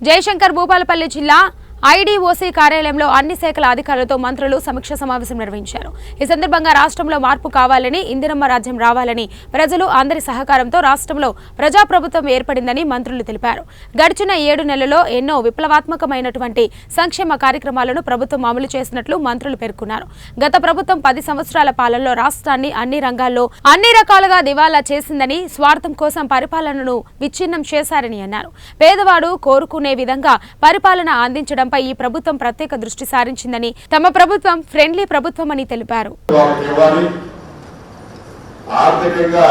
జయశంకర్ భూపాలపల్లి జిల్లా ఐడీఓసీ కార్యాలయంలో అన్ని శాఖల అధికారులతో మంత్రులు సమీక్ష సమావేశం నిర్వహించారు. ఈ సందర్భంగా రాష్ట్రంలో మార్పు కావాలని ఇందిరమ్మ రాజ్యం రావాలని ప్రజలు అందరి సహకారంతో రాష్ట్రంలో ప్రజాప్రభుత్వం ఏర్పడిందని మంత్రులు తెలిపారు. గడిచిన ఏడు నెలల్లో ఎన్నో విప్లవాత్మకమైనటువంటి సంక్షేమ కార్యక్రమాలను ప్రభుత్వం అమలు చేసినట్లు మంత్రులు పేర్కొన్నారు. గత ప్రభుత్వం పది సంవత్సరాల పాలనలో రాష్ట్రాన్ని అన్ని రంగాల్లో అన్ని రకాలుగా దివాలా చేసిందని స్వార్థం కోసం పరిపాలనను విచ్ఛిన్నం చేశారని అన్నారు. పేదవాడు కోరుకునే విధంగా పరిపాలన అందించడం అంశంపై ఈ ప్రభుత్వం ప్రత్యేక దృష్టి సారించిందని తమ ప్రభుత్వం ఫ్రెండ్లీ ప్రభుత్వం అని తెలిపారు ఆర్థికంగా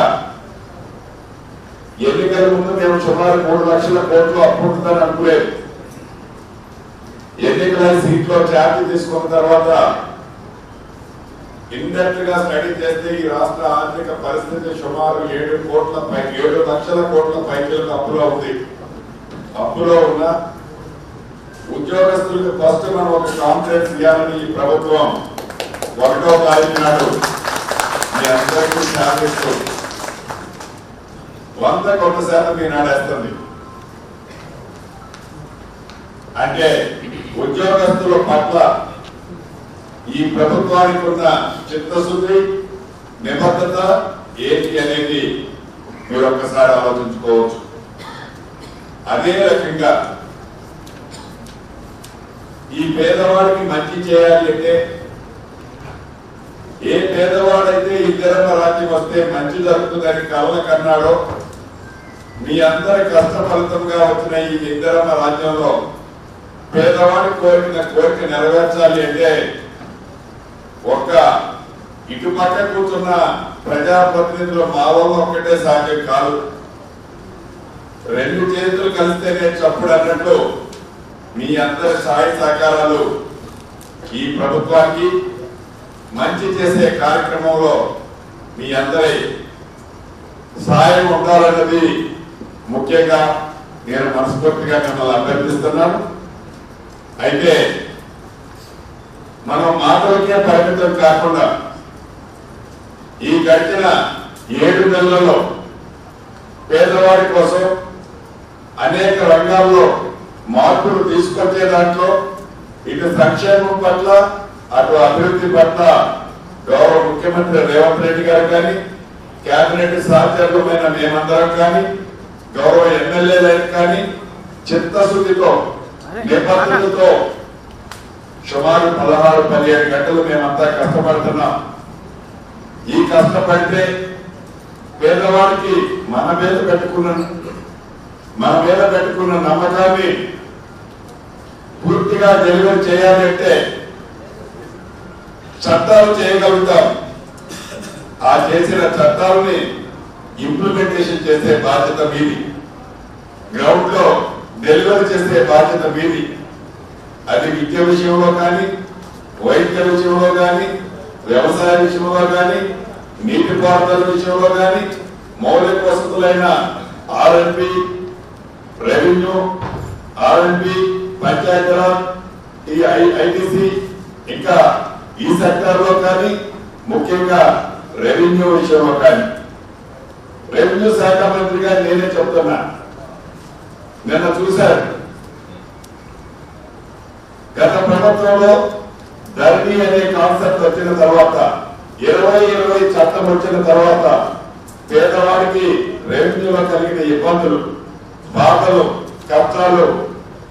ఎన్నికల ముందు మేము సుమారు మూడు లక్షల కోట్లు అనుకోలేదు. ఎన్నికల సీట్లో ఛార్జీ తీసుకున్న తర్వాత ఇండెక్ట్గా స్టడీ చేస్తే ఈ రాష్ట్ర ఆర్థిక పరిస్థితి సుమారు ఏడు కోట్ల పై ఏడు లక్షల కోట్ల పైకి అప్పులో ఉంది. అప్పులో ఉన్న ఉద్యోగస్తులకు ఫస్ట్ మనం ఒక కాన్ఫిడెన్స్ ఇవ్వాలని ఈ ప్రభుత్వం ఒకటో తారీఖు నాడు మీ అందరికీ శాలరీస్ వంద కొంత శాతం మీ నాడేస్తుంది అంటే ఉద్యోగస్తుల పట్ల ఈ ప్రభుత్వానికి ఉన్న చిత్తశుద్ధి నిబద్ధత ఏంటి అనేది మీరు ఒక్కసారి ఆలోచించుకోవచ్చు. అదే రకంగా ఈ పేదవాడికి మంచి చేయాలి అంటే ఏ పేదవాడైతే ఇద్దరమ్మ రాజ్యం వస్తే మంచి జరుగుతుందని కవల కన్నాడో మీ అందరి కష్ట ఫలితంగా వచ్చిన ఈ ఇద్దరమ్మ రాజ్యంలో పేదవాడి కోరిన కోరిక నెరవేర్చాలి అంటే ఒక్క ఇటు పక్క కూర్చున్న ప్రజాప్రతినిధులు మా వల్ల ఒక్కటే సాధ్యం కాదు. రెండు చేతులు కలిస్తేనే చప్పుడు అన్నట్టు మీ అందరి సహాయ సహకారాలు ఈ ప్రభుత్వానికి మంచి చేసే కార్యక్రమంలో మీ అందరి సహాయం ఉండాలన్నది ముఖ్యంగా నేను మనస్ఫూర్తిగా మిమ్మల్ని అభ్యర్థిస్తున్నాను. అయితే మనం మాటలకే పరిమితం కాకుండా ఈ గడిచిన ఏడు నెలలలో పేదవాడి కోసం అనేక రంగాల్లో మార్పులు తీసుకొచ్చే దాంట్లో ఇటు సంక్షేమం పట్ల అటు అభివృద్ధి పట్ల గౌరవ ముఖ్యమంత్రి రేవంత్ రెడ్డి గారు కానీ కేబినెట్ సహచరులమైన మేమందరం కానీ గౌరవ ఎమ్మెల్యేలకు కానీ చిత్తశుద్ధితో నిబద్ధతతో సుమారు పదహారు పదిహేడు గంటలు మేమంతా కష్టపడుతున్నాం. ఈ కష్టపడితే పేదవాడికి మన మీద పెట్టుకున్న మన మీద పెట్టుకున్న నమ్మకాన్ని పూర్తిగా డెలివరీ చేయాలంటే చట్టాలు చేయగలుగుతాం. ఆ చేసిన చట్టాలని ఇంప్లిమెంటేషన్ చేసే బాధ్యత మీది. గ్రౌండ్లో డెలివరీ చేసే బాధ్యత మీది. అది విద్య విషయంలో కానీ వైద్య విషయంలో కానీ వ్యవసాయ విషయంలో కానీ నీటిపారుదల విషయంలో కానీ మౌలిక వసతులైన R N B revenue R N B Panchayati Raj ఈ ఐటీసీ ఇంకా ఈ సెక్టర్లో కానీ ముఖ్యంగా రెవెన్యూ విషయంలో కానీ. రెవెన్యూ శాఖ మంత్రిగా నేనే చెప్తున్నా. నిన్న చూశారు. గత ప్రభుత్వంలో ధరణి అనే కాన్సెప్ట్ వచ్చిన తర్వాత ఇరవై ఇరవై చట్టం వచ్చిన తర్వాత పేదవాడికి రెవెన్యూలో కలిగిన ఇబ్బందులు బాధలు కష్టాలు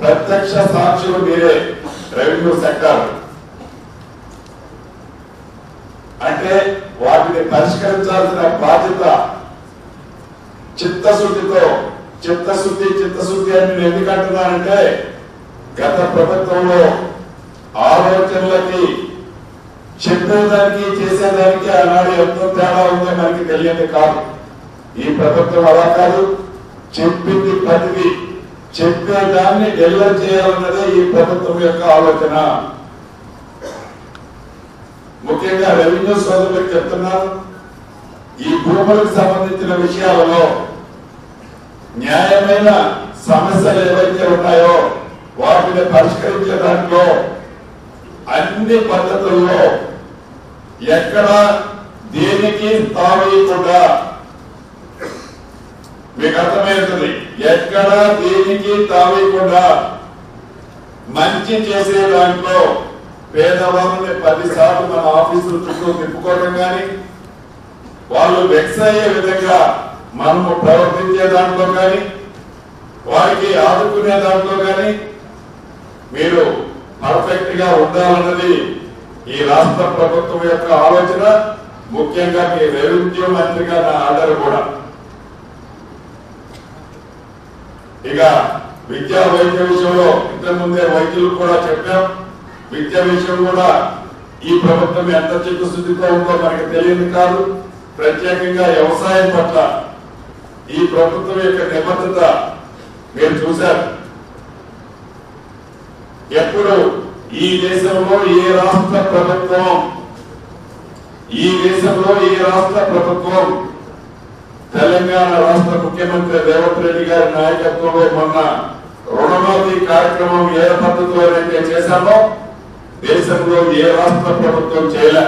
ప్రత్యక్ష సాక్షులు మీరే రెవెన్యూ సెక్టర్. అంటే వాటిని పరిష్కరించాల్సిన బాధ్యత చిత్తశుద్ధితో చిత్తశుద్ధి చిత్తశుద్ధి అని నేను ఎందుకంటున్నానంటే గత ప్రభుత్వంలో ఆలోచనలకి చెప్పేదానికి చేసేదానికి ఆనాడు ఎంతో తేడా ఉందో మనకి తెలియదు కాదు. ఈ ప్రభుత్వం అలా కాదు. చెప్పింది చెప్పిన చెప్పేదాన్ని డెలివర్ చేయాలన్నదే ఈ ప్రభుత్వం యొక్క ఆలోచన. ముఖ్యంగా రెవెన్యూ సోదరులకు చెప్తున్నాను ఈ భూములకు సంబంధించిన విషయాలలో న్యాయమైన సమస్యలు ఏవైతే ఉన్నాయో వాటిని పరిష్కరించే దాంట్లో అన్ని పద్ధతుల్లో ఎక్కడ దేనికి తావేయకుండా మీకు అర్థమవుతుంది ఎక్కడ దేనికి తావేయకుండా మంచి చేసే దాంట్లో పేదవాళ్ళని పదిసార్లు మన ఆఫీసులు చుట్టూ తిప్పుకోవడం కానీ వాళ్ళు వెక్స్ అయ్యే విధంగా మనము ప్రవర్తించే దాంట్లో కానీ వారికి ఆదుకునే దాంట్లో కానీ మీరు పర్ఫెక్ట్గా ఉండాలన్నది ఈ రాష్ట్ర ప్రభుత్వం యొక్క ఆలోచన. ముఖ్యంగా మీ రెవెన్యూ మంత్రిగా నా ఆర్డర్ కూడా. ఇక విద్యా వైద్య విషయంలో ఇంతకుముందే వైద్యులు కూడా చెప్పాం. విద్య విషయం కూడా ఈ ప్రభుత్వం ఎంత చిత్తశుద్ధితో ఉందో మనకి తెలియదు కాదు. ప్రత్యేకంగా వ్యవసాయం పట్ల ఈ ప్రభుత్వం యొక్క నిబద్ధత మీరు చూశారు. ఎప్పుడు ఈ దేశంలో ఏ రాష్ట్ర ప్రభుత్వం ఈ దేశంలో ఏ రాష్ట్ర ప్రభుత్వం తెలంగాణ రాష్ట్ర ముఖ్యమంత్రి రేవంత్ రెడ్డి గారి నాయకత్వంలో మొన్న రుణమాఫీ కార్యక్రమం ఏ పద్ధతిలో అయితే చేశామో దేశంలో ఏ రాష్ట్ర ప్రభుత్వం చేయలే.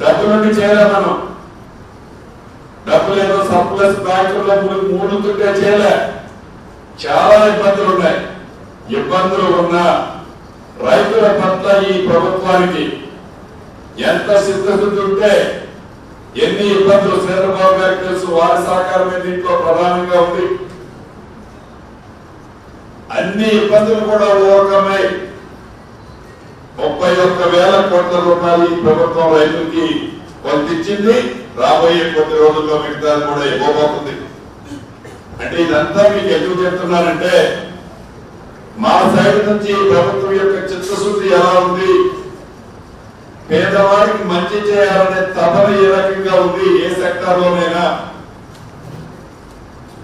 డబ్బు నుండి చేయలే మనం. డబ్బులు ఏదో సర్ప్లస్ బ్యాంకుల్లో మూడుతుంటే చేయలే. చాలా ఇబ్బందులు ఉన్నాయి. ఇబ్బందులు ఉన్నా రైతుల పట్ల ఈ ప్రభుత్వానికి ఎంత సిద్ధశుద్ధి ఉంటే ఎన్ని ఇబ్బందులు చంద్రబాబు గారికి తెలుసు వారి సహకారమే దీంట్లో ప్రధానంగా ఉంది. అన్ని ఇబ్బందులు కూడా ఓవర్కమై ముప్పై ఒక్క వేల కోట్ల రూపాయలు ఈ ప్రభుత్వం రైతులకి కొంత రాబోయే కొద్ది రోజుల్లో మిగతా కూడా ఇవ్వబోతుంది. అంటే ఇదంతా మీకు ఎందుకు చెప్తున్నానంటే మా సైడ్ నుంచి ప్రభుత్వం యొక్క చిత్తశుద్ధి ఎలా ఉంది? పేదవాడికి మంచి చేయాలనే తపన ఏ రకంగా ఉంది? ఏ సెక్టార్ లోనైనా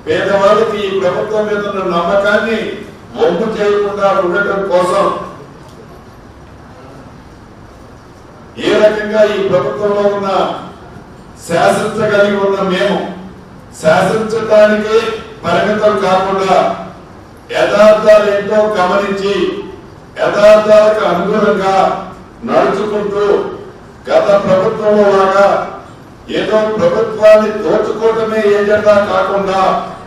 పేదవాడికి ఈ ప్రభుత్వం మీద ఉన్న నమ్మకాన్ని ఒప్పు చేయకుండా ఉండటం కోసం ఏ రకంగా ఈ ప్రభుత్వంలో ఉన్న శాసించగలిగి ఉన్న మేము శాసించడానికి పరిమితం కాకుండా యథార్థాలు ఏంటో గమనించి యథార్థాలకు అనుగుణంగా నడుచుకుంటూ గత ప్రభుత్వంలో లాగా ఏదో ప్రభుత్వాన్ని దోచుకోవటమే ఏజెండా కాకుండా